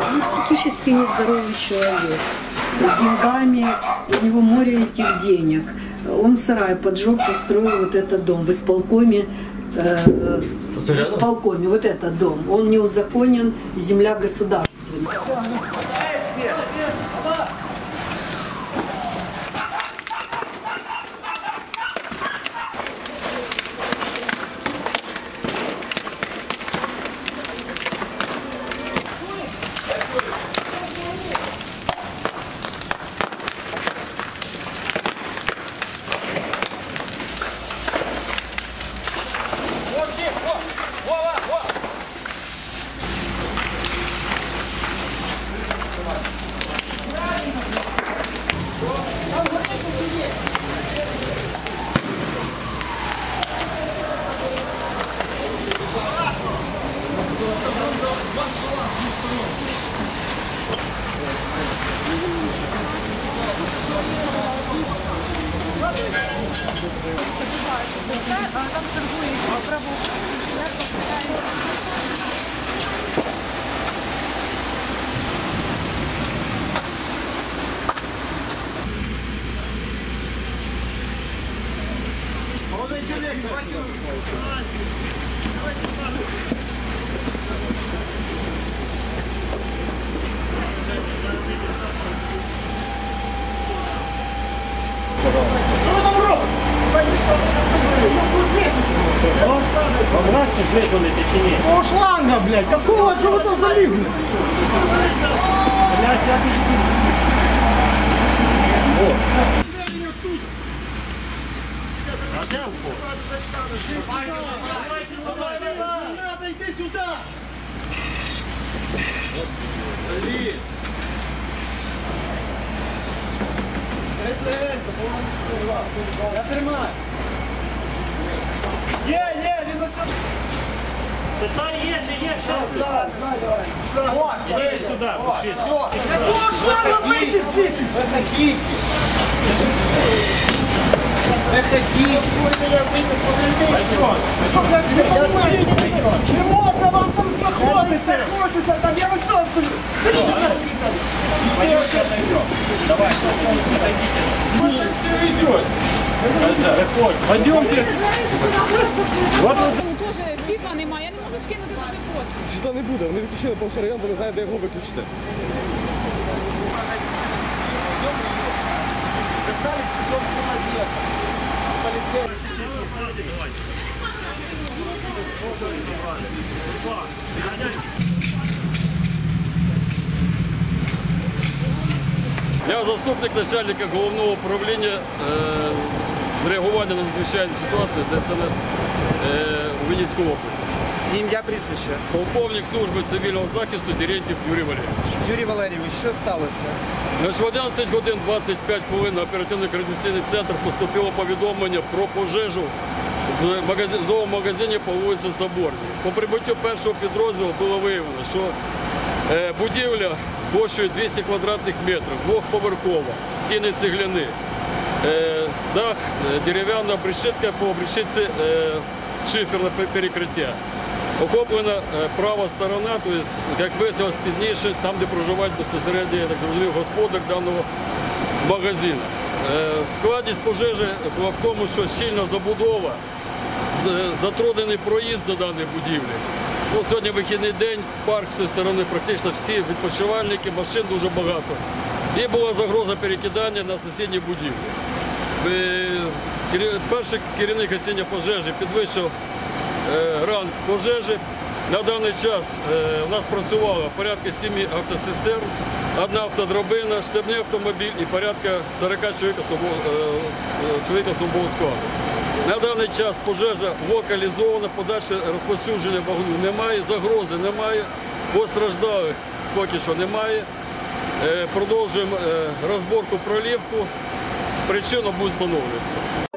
Он психически нездоровый человек. Деньгами, у него море этих денег. Он сарай поджег, построил вот этот дом в исполкоме. Э, э, в исполкоме, вот этот дом. Он не узаконен, земля государственная. Там торгує пробув. Молодой человек, хватит! Какого шланга, блядь? Какого? Что вы тут залезли? Блядь, я Надо, иди сюда! Я тримаю. Є, є, він ось сюди. Та є, чи є, що? Давай, давай, давай. Вот, Іди сюди, пиши. Все. Какого шланга вийти звідти? Выходите! Выходите! Що, блядь, не понимаєте? Не можна вам там знаходитися. Хочеться там, я вас оставлю. Пойдемте. Ну, теж світла немає, я не можу скинути навіть фотки. Світла не буде, вони відключили повний район, бо не знають, де його виключити. Достали цветок человека. С полицейским. Я заступник начальника головного управління е, з реагування на надзвичайні ситуації ДСНС е, у Вінницькій області. Ім'я прізвище. Полковник служби цивільного захисту Терентьєв Юрій Валерійович. Юрій Валерійович, що сталося? Значить, в 11 годин 25 хвилин на оперативний координаційний центр поступило повідомлення про пожежу в магазин, зоомагазині по вулиці Соборній. По прибуттю першого підрозділу було виявлено, що е, будівля площею 200 квадратних метрів, двохповерхова, стіни цегляни, е, дах, е, дерев'яна обрешетка по обрешетці е, шиферне перекриття. Охоплена е, права сторона, тобто, як виявилось пізніше, там, де проживають безпосередньо, так зрозумів, господар даного магазину. Е, Складність пожежі була в тому, що щільна забудова, затруднений проїзд до даної будівлі. Ну, сьогодні вихідний день, парк з тієї сторони практично всі відпочивальники, машин дуже багато. І була загроза перекидання на сусідні будівлі. Е, Перший керівник гасіння пожежі підвищив е, ранг пожежі. На даний час е, у нас працювало порядка 7 автоцистерн, одна автодробина, штабний автомобіль і порядка 40 чоловік особового, е, е, складу. На даний час пожежа локалізована, подальше розповсюдження вогню немає, загрози немає, постраждалих поки що немає. Е, Продовжуємо е, розборку пролівку. Причина буде встановлюватися.